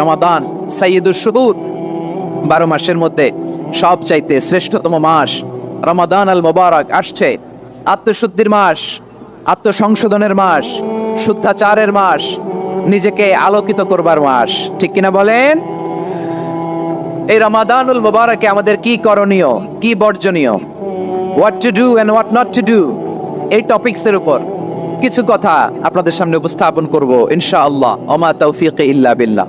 রমাদান সাইয়দুল শুহুর বারো মাসের মধ্যে সব চাইতে শ্রেষ্ঠতম মাস রমাদান আল মোবারক আসছে। আত্মশুদ্ধির মাস, আত্মসংশোধনের মাস, শুদ্ধাচারের মাস, নিজেকে আলোকিত করবার মাস। ঠিক কিনা বলেন? এই রমাদানুল মোবারকে আমাদের কি করণীয়, কি বর্জনীয়? What to do and what not to do এই টপিকসের উপর কিছু কথা আপনাদের সামনে উপস্থাপন করব, ইনশাআল্লাহ। ওমা তৌফিক ইল্লা বিল্লাহ।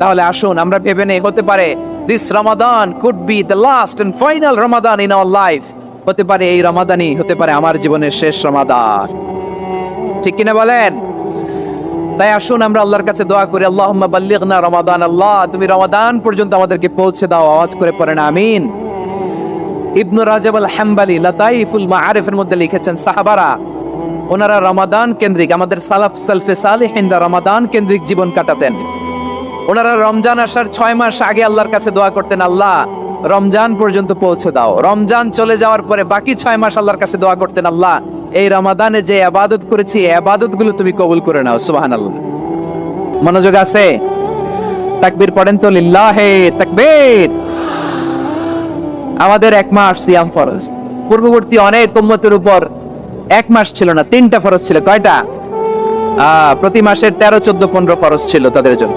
তাহলে আসুন, আমরা ভেবে নেই, হতে পারে this Ramadan could be the last and final Ramadan in our life হতে পারে এই রমাদানই হতে পারে আমার জীবনের শেষ রমাদান ঠিক কিনা বলেন? তাই আসুন, আমরা আল্লাহর কাছে দোয়া করি, আল্লাহুম্মা বাল্লিগনা রমাদান আল্লাহ, তুমি রমাদান পর্যন্ত আমাদেরকে পৌঁছে দাও, আওয়াজ করে পড়েন, আমিন। ইবনু রাজাব আল হাম্বালি লাতাইফুল মাআরিফের মধ্যে লিখেছেন, সাহাবারা, ওনারা রমাদান কেন্দ্রিক, আমাদের সালাফ সালফে সালিহিনরা রমাদান কেন্দ্রিক জীবন কাটাতেন। ওনারা রমজান আসার ছয় মাস আগে আল্লাহর কাছে দোয়া করতেন, আল্লাহ, রমজান পর্যন্ত পৌঁছে দাও। রমজান চলে যাওয়ার পরে বাকি ছয় মাস আল্লাহর কাছে দোয়া করতেন, আল্লাহ, এই রমাদানে যে আবাদত করেছি আবাদতগুলো তুমি কবুল করে নাও। সুবাহান আল্লাহ মনোযোগ আছে? তাকবীর পড়েন তো, লিল্লাহে তাকবীর। আমাদের এক মাস সিয়াম ফরজ। পূর্ববর্তী অনেক উম্মতের উপর এক মাস ছিল না, তিনটা ফরজ ছিল। কয়টা? প্রতি মাসের তেরো, চোদ্দ, পনেরো ফরজ ছিল তাদের জন্য।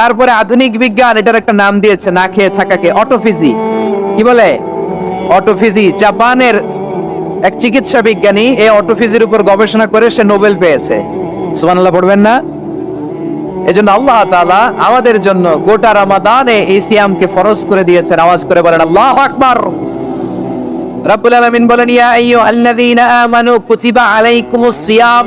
তারপরে আধুনিক বিজ্ঞান এটার একটা নাম দিয়েছে, না খেয়ে থাকাকে, অটোফিজি। কি বলে? অটোফিজি, জাপানের এক চিকিৎসা বিজ্ঞানী এই অটোফিজির উপর গবেষণা করে সে নোবেল পেয়েছে। সুবহানাল্লাহ, পড়বেন না? এজন্য আল্লাহ তাআলা আমাদের জন্য গোটা রমাদানে এই ফরজ করে দিয়েছেন। আওয়াজ করে বলেন, আল্লাহু আকবার! রাব্বুল আলামিন বলেন, ইয়া আইয়ুহাল্লাযীনা আমানু কুতিবা আলাইকুমুস সিয়াম।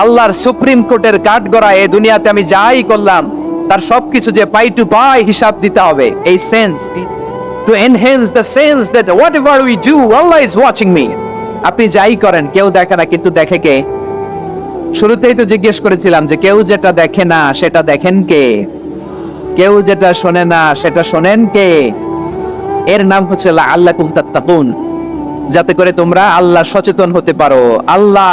আল্লাহর সুপ্রিম কোর্টের কাঠ গড়া এই দুনিয়াতে আমি যাই করলাম, তার সবকিছু যে পাই টু পাই হিসাব দিতে হবে। এই sense to enhance the sense that whatever we do Allah is watching me আপনি যাই করেন, কেউ দেখে না, কিন্তু দেখে কে? শুরুতেই তো জিজ্ঞেস করেছিলাম যে কেউ যেটা দেখে না, সেটা দেখেন কে? কেউ যেটা শোনে না, সেটা শোনেন কে? এর নাম হচ্ছে আল্লাহ তাত্তাকুন। যাতে করে তোমরা আল্লাহ সচেতন হতে পারো। আল্লাহ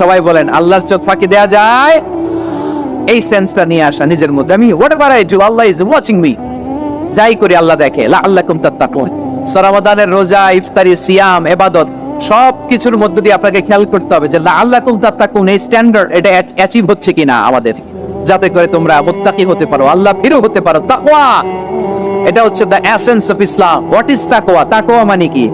সবাই বলেন, আল্লাহর চোখ ফাঁকি দেয়া যায়? এই সেন্সটা নিয়ে আসা নিজের মধ্যে। আমি whatever I do Allah is watching me যাই করি, আল্লাহ দেখে। লা আল্লাহ কুম তাত্তাকুন সরামাদানের রোজা, ইফতারি, সিয়াম, এবাদত সব কিছুর মধ্য দিয়ে আপনাকে খেয়াল করতে হবে যে লা আল্লাহ কুম তাত্তাকুন, এই স্ট্যান্ডার্ড এটা অ্যাচিভ হচ্ছে কিনা আমাদের। যাতে করে তোমরা মুত্তাকি হতে পারো, আল্লাহ ফিরু হতে পারো। তাকওয়া! এটা হচ্ছে the essence of Islam what is তাকওয়া? তাকওয়া মানে কি?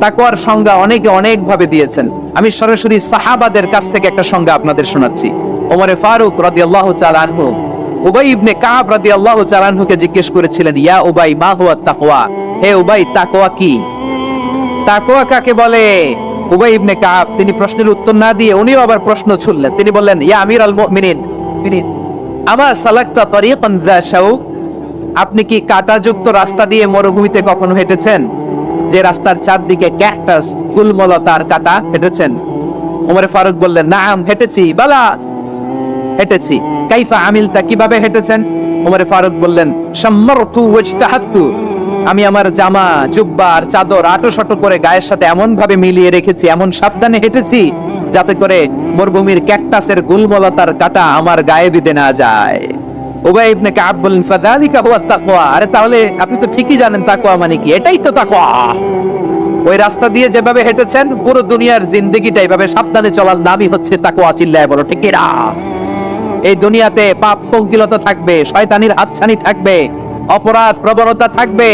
তাকওয়ার সংজ্ঞা অনেকে অনেক ভাবে দিয়েছেন। আমি সরাসরি সাহাবাদের কাছ থেকে একটা সংজ্ঞা আপনাদের শোনাচ্ছি। ওমরে ফারুক রাদিয়াল্লাহু তাআলা আনহু, উবাই ইবনে কাব রাদিয়াল্লাহু তাআলা আনহুকে জিজ্ঞেস করেছিলেন, ইয়া উবাই, মা হুয়া তাকওয়া? হে উবাই, তাকওয়া কি? তাকওয়া কাকে বলে? উবাই ইবনে কাব। তিনি প্রশ্নের উত্তর না দিয়ে উনিও আবার প্রশ্ন ছুড়লেন। তিনি বললেন, ইয়া আমির আল মুমিনিন। আমা সালাকতা তরিকান যা শাউক? আপনি কি কাঁটাযুক্ত রাস্তা দিয়ে মরুভূমিতে কখনো হেঁটেছেন? যে রাস্তার চারদিকে ক্যাকটাস গুলমলতার কাটা হেঁটেছেন। ওমরে ফারুক বললেন, নাম, হেঁটেছি, বালা! হেঁটেছি। কাইফা আমিলতা কীভাবে হেঁটেছেন? ওমরে ফারুক বললেন, সাম্মারতু ওয়াজতাহাত্তু আমি আমার জামা, জুব্বা আর চাদর আটো শটো করে গায়ের সাথে এমন ভাবে মিলিয়ে রেখেছি, এমন সাবধানে হেঁটেছি, যাতে করে মরুভূমির ক্যাকটাসের গুলমলতার কাটা আমার গায়ে বিধে না যায়। উবাই ইবনে কাব বললেন ফাযালিকা হুয়া তাকওয়া। আরে তাহলে আপনি তো ঠিকই জানেন তাকওয়া মানে কি। এটাই তো তাকওয়া। ওই রাস্তা দিয়ে যেভাবে হেঁটেছেন, পুরো দুনিয়ার জিন্দেগিটা এইভাবে সাবধানে চলার নামই হচ্ছে তাকওয়া, চিল্লায় বলো, ঠিক এরা এই দুনিয়াতে পাপ পঙ্কিলতা থাকবে, শয়তানির হাতছানি থাকবে, অপরাধ প্রবণতা থাকবে,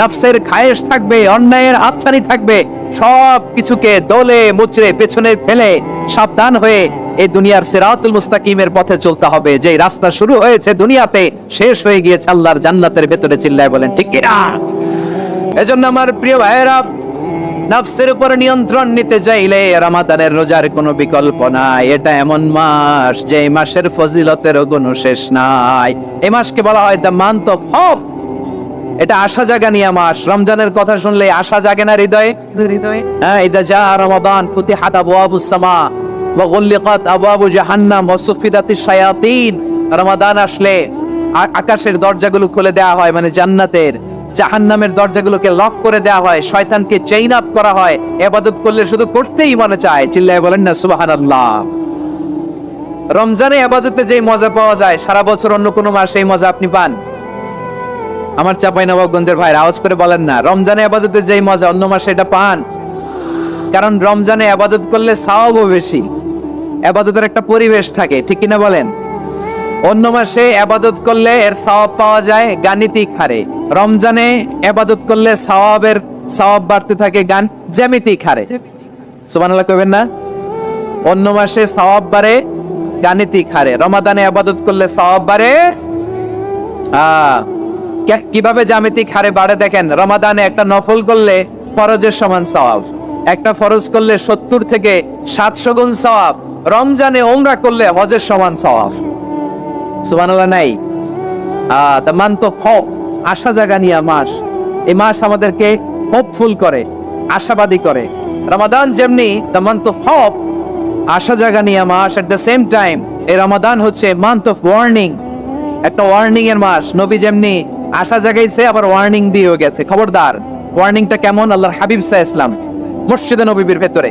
নফসের খায়েশ থাকবে, অন্যায়ের হাতছানি থাকবে সব কিছুকে দোলে, মুচড়ে, পেছনে ফেলে সাবধান হয়ে এই দুনিয়ার সিরাতুল মুস্তাকিমের পথে চলতে হবে। যে রাস্তা শুরু হয়েছে দুনিয়াতে শেষ হয়ে গিয়েছে আল্লাহর জান্নাতের ভেতরে চিল্লায় বলেন ঠিক কিনা? এজন্য আমার প্রিয় ভাইয়েরা নফসের উপর নিয়ন্ত্রণ নিতে চাইলে রমাদানের রোজার কোনো বিকল্প নাই। এটা এমন মাস যে এই মাসের ফজিলতের কোনো শেষ নাই। এই মাসকে বলা হয় দ্য মান্থ অফ হোপ। এটা আশা জাগা নিয়ে মাস। রমজানের কথা শুনলে আশা জাগে না হৃদয়ে? হৃদয়ে। হ্যাঁ ইদা যা রমাদান ফুতিহাত আবওয়াবুস সামা। সুফিদাতিশ শায়াতিন। রমাদান আসলে আকাশের দরজাগুলো খুলে দেওয়া হয় মানে জান্নাতের। জাহান্নামের দরজাগুলোকে লক করে দেওয়া হয়, শয়তানকে চেইন আপ করা হয়। এবাদত করলে শুধু করতেই মনে চায়, চিল্লায় বলেন না, সুবহানাল্লাহ। রমজানে আবাদতে যে মজা পাওয়া যায়, সারা বছর অন্য কোনো মাসে এই মজা আপনি পান? আমার চাপাই নবাবগঞ্জের ভাইরা, আওয়াজ করে বলেন না, রমজানে আবাদতে যেই মজা অন্য মাসে এটা পান? কারণ রমজানে আবাদত করলে সাওয়াবও বেশি। আবাদতের একটা পরিবেশ থাকে, ঠিক কিনা বলেন? অন্য মাসে আবাদত করলে এর সওয়াব পাওয়া যায় গাণিতিক হারে। রমজানে আবাদত করলে সওয়াবের সওয়াব বাড়তে থাকে গান জ্যামিতিক হারে। সুবহানাল্লাহ কইবেন না? অন্য মাসে সওয়াব বাড়ে গাণিতিক হারে। রমাদানে আবাদত করলে সওয়াব বাড়ে কীভাবে জ্যামিতিক হারে বাড়ে দেখেন? রমাদানে একটা নফল করলে ফরজের সমান সওয়াব, একটা ফরজ করলে সত্তর থেকে সাতশো গুণ সওয়াব রমজানে ওমরা করলে হজের সমান সওয়াব। সুবহানাল্লাহ, নাই? মান্থ অফ হোপ আশা জাগানিয়া মাস। এই মাস আমাদেরকে হোপফুল করে, আশাবাদী করে। রমাদান যেমনি মান্থ অফ হোপ আশা জাগানিয়া মাস। এট দ্য সেম টাইম এই রমাদান হচ্ছে মান্থ অফ ওয়ার্নিং একটা ওয়ার্নিং এর মাস। নবী যেমনি আশা জাগাইছে, আবার ওয়ার্নিং দিয়েও গেছে। খবরদার ওয়ার্নিংটা কেমন? আল্লাহর হাবিব সাহ ইসলাম। মসজিদে নবীর ভেতরে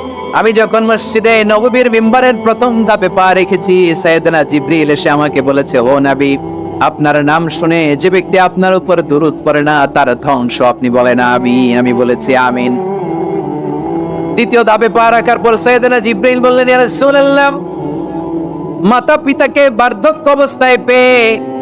আমি যখন মসজিদে নববীর মিম্বারের প্রথম ধাপে পা রেখেছি, সাইয়েদনা জিবরিল এসে আমাকে বলেছে, ও নবী, আপনার নাম শুনে যে ব্যক্তি আপনার উপর দুরুদ পড়ে না, তার ধ্বংস আপনি বলেন আমি আমি বলেছি, আমিন। দ্বিতীয় ধাপে পা রাখার পর সৈয়দনা জিব্রাইল বললেন, ইয়া রাসূলুল্লাহ মাতা পিতাকে বার্ধক্য অবস্থায় পেয়ে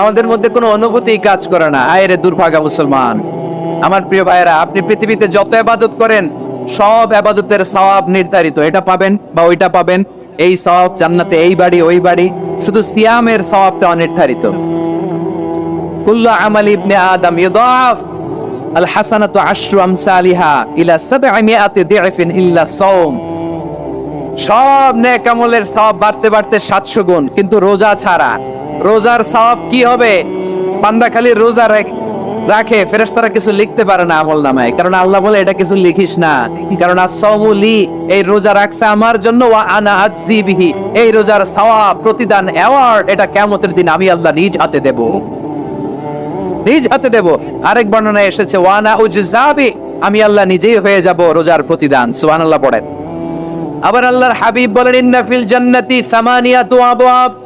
আমাদের মধ্যে কোনো অনুভূতি কাজ করে না। আয় রে দুর্ভাগা মুসলমান। আমার প্রিয় ভাইয়েরা, আপনি পৃথিবীতে যত আবাদত করেন, সব আবাদতের সওয়াব নির্ধারিত। এটা পাবেন বা ওইটা পাবেন। এই সওয়াব জান্নাতে এই বাড়ি, ওই বাড়ি। শুধু সিয়ামের সওয়াবটা অনির্ধারিত। কুল্লু সব নেক আমলের সওয়াব বাড়তে বাড়তে 700 গুণ, কিন্তু রোজা ছাড়া রোজার সওয়াব কি হবে? বান্দা খালি রোজা রাখ- রাখে, ফেরেশতারা কিছু লিখতে পারে না আমল নামায়। কারণ আল্লাহ বলে, এটা কিছু লিখিস না। কারণ আস-সাওমুলি এই রোজা রাখছে আমার জন্য, ওয়া আনা আজজি বিহি। এই রোজার সওয়াব, প্রতিদান অ্যাওয়ার্ড এটা কিয়ামতের দিন আমি আল্লাহ নিজ হাতে দেব। নিজ হাতে দেব। আরেক বর্ণনায় এসেছে ওয়ানা উজজাবি আমি আল্লাহ নিজেই হয়ে যাব রোজার প্রতিদান। সুবহানাল্লাহ পড়েন। আবার আল্লাহর হাবিব বলেন, ইন্না ফিল জান্নাতি সামানিয়াতু আবওয়াব।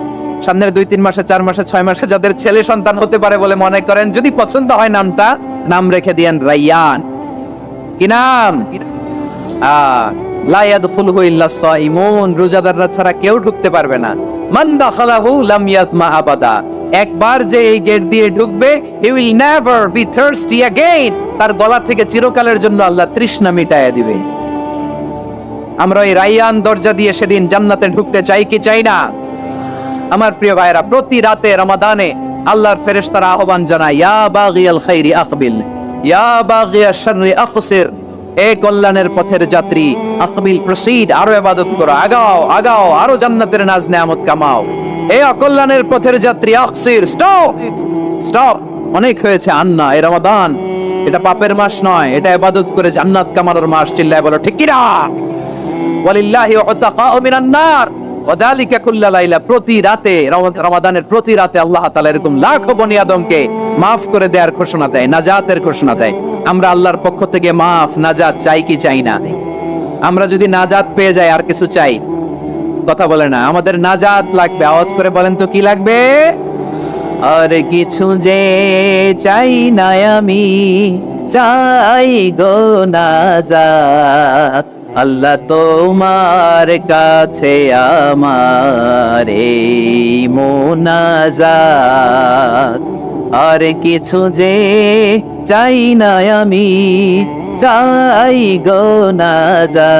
সামনের দুই তিন মাসে চার মাসে ছয় মাসে যাদের ছেলে সন্তান হতে পারে বলে মনে করেন যদি পছন্দ হয় নামটা নাম রেখে দিয়েন রাইয়ান কি নাম আহ, লা ইয়াদখুলুহু ইল্লা সাইমুন রোজাদাররা ছাড়া কেউ ঢুকতে পারবে না মান দাখালাহু লাম ইয়াতমা আবাদা একবার যে এই গেট দিয়ে ঢুকবে he will never be thirsty again তার গলা থেকে চিরকালের জন্য আল্লাহ তৃষ্ণা মিটায়া দিবে আমরা এই রাইয়ান দরজা দিয়ে সেদিন জান্নাতে ঢুকতে চাই কি চাই না আমার প্রিয় ভাইরা প্রতি রাতে রমাদানে আল্লাহর ফেরেশতারা আহ্বান জানায়, ইয়া বাগিয়াল খাইরি আকবিল, ইয়া বাগিয়াশ শাররি আকসির, এ কল্যাণের পথের যাত্রী, আকবিল প্রসিড আরও ইবাদত করো, আগাও আগাও, আরও জান্নাতের নাজ নেয়ামত কামাও। এ অকল্যাণের পথের যাত্রী, আকসির, স্টপ স্টপ, অনেক হয়েছে আন্না, এ রমাদান, এটা পাপের মাস নয়, এটা ইবাদত করে জান্নাত কামানোর মাস, চিল্লায় বলো, ঠিক কিনা? ওয়ালিল্লাহি উতাকাউ মিনান নার প্রতি রাতে রমাদানের প্রতি রাতে আল্লাহ করে ঘোষণা দেয়, নাজাতের ঘোষণা দেয়। আমরা আল্লাহর পক্ষ থেকে চাই কি আমরা যদি নাজাত পেয়ে যাই, আর কিছু চাই? কথা বলে না, আমাদের নাজাত লাগবে। আওয়াজ করে বলেন তো কি লাগবে? আর কিছু যে চাই না আমি, চাই গো নাজাত। আল্লাহ তোমার কাছে আমার মোনাজাত। আর কিছু যে চাই না আমি, চাই গো না যা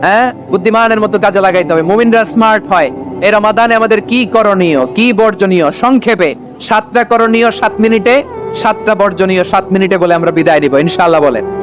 হ্যাঁ? বুদ্ধিমানের মতো কাজে লাগাইতে হবে। মুমিনরা স্মার্ট হয়। এই রমাদানে আমাদের কি করণীয়? কি বর্জনীয়? সংক্ষেপে, সাতটা করণীয় সাত মিনিটে, সাতটা বর্জনীয় সাত মিনিটে বলে আমরা বিদায় নিব। ইনশাল্লাহ বলেন।